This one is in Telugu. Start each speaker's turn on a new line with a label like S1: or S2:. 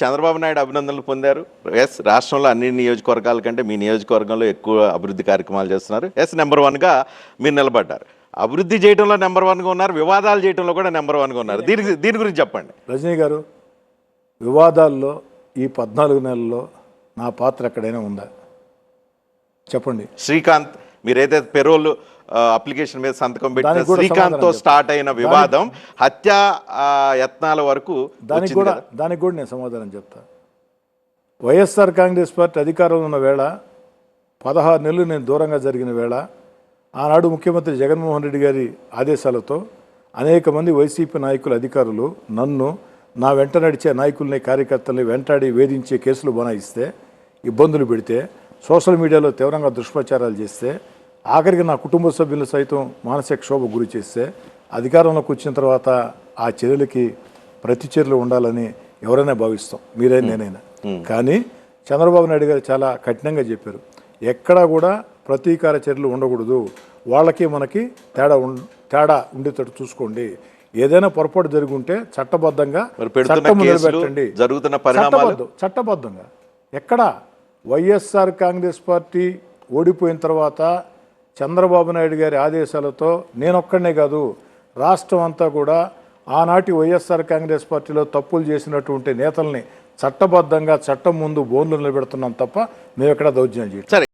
S1: చంద్రబాబు నాయుడు అభినందనలు పొందారు. ఎస్ రాష్ట్రంలో అన్ని నియోజకవర్గాల కంటే మీ నియోజకవర్గంలో ఎక్కువ అభివృద్ధి కార్యక్రమాలు చేస్తున్నారు. ఎస్ నెంబర్ వన్గా మీరు నిలబడ్డారు. అభివృద్ధి చేయడంలో నెంబర్ వన్గా ఉన్నారు వివాదాలు చేయడంలో కూడా నెంబర్ వన్గా ఉన్నారు. దీనికి దీని గురించి చెప్పండి.
S2: రజనీ గారు వివాదాల్లో ఈ పద్నాలుగు నెలల్లో నా పాత్ర ఎక్కడైనా ఉందా? చెప్పండి.
S1: శ్రీకాంత్ మీరైతే పెరోల్ ఆ, అప్లికేషన్ మీద సంతకం పెట్టిన
S2: శ్రీకాంత్తో
S1: స్టార్ట్ అయిన వివాదం హత్యా యత్నాల వరకు
S2: దానికి కూడా. దానికి కూడా నేను సమాధానం చెప్తా వైఎస్ఆర్ కాంగ్రెస్ పార్టీ అధికారంలో ఉన్న వేళ పదహారు నెలలు నేను దూరంగా జరిగిన వేళ ఆనాడు ముఖ్యమంత్రి జగన్మోహన్ రెడ్డి గారి ఆదేశాలతో అనేక మంది వైసీపీ నాయకులు అధికారులు నన్ను నా వెంట నడిచే నాయకుల్ని కార్యకర్తల్ని వెంటాడి వేధించే కేసులు బనాయిస్తే ఇబ్బందులు పెడితే సోషల్ మీడియాలో తీవ్రంగా దుష్ప్రచారాలు చేస్తే ఆఖరికి నా కుటుంబ సభ్యులు సైతం మానసిక క్షోభ గురి చేస్తే అధికారంలోకి వచ్చిన తర్వాత ఆ చర్యలకి ప్రతి చర్యలు ఉండాలని ఎవరైనా భావిస్తాం. మీరైనా నేనైనా. కానీ చంద్రబాబు నాయుడు గారు చాలా కఠినంగా చెప్పారు. ఎక్కడా కూడా ప్రతీకార చర్యలు ఉండకూడదు. వాళ్ళకి మనకి తేడా ఉం తేడా ఉండేటట్టు చూసుకోండి. ఏదైనా పొరపాటు జరిగి ఉంటే చట్టబద్ధంగా
S1: మరి
S2: చట్టం నిలబెట్టండి.
S1: జరుగుతున్న పరిణామాలు?
S2: చట్టబద్ధం చట్టబద్ధంగా. ఎక్కడ? వైఎస్ఆర్ కాంగ్రెస్ పార్టీ ఓడిపోయిన తర్వాత చంద్రబాబు నాయుడు గారి ఆదేశాలతో నేనొక్కడనే కాదు రాష్ట్రం అంతా కూడా ఆనాటి వైఎస్ఆర్ కాంగ్రెస్ పార్టీలో తప్పులు చేసినటువంటి నేతల్ని చట్టబద్ధంగా చట్టం ముందు బోన్లు నిలబెడుతున్నాం తప్ప మేము ఎక్కడ దౌర్జన్యం చేయాలి
S1: సరే.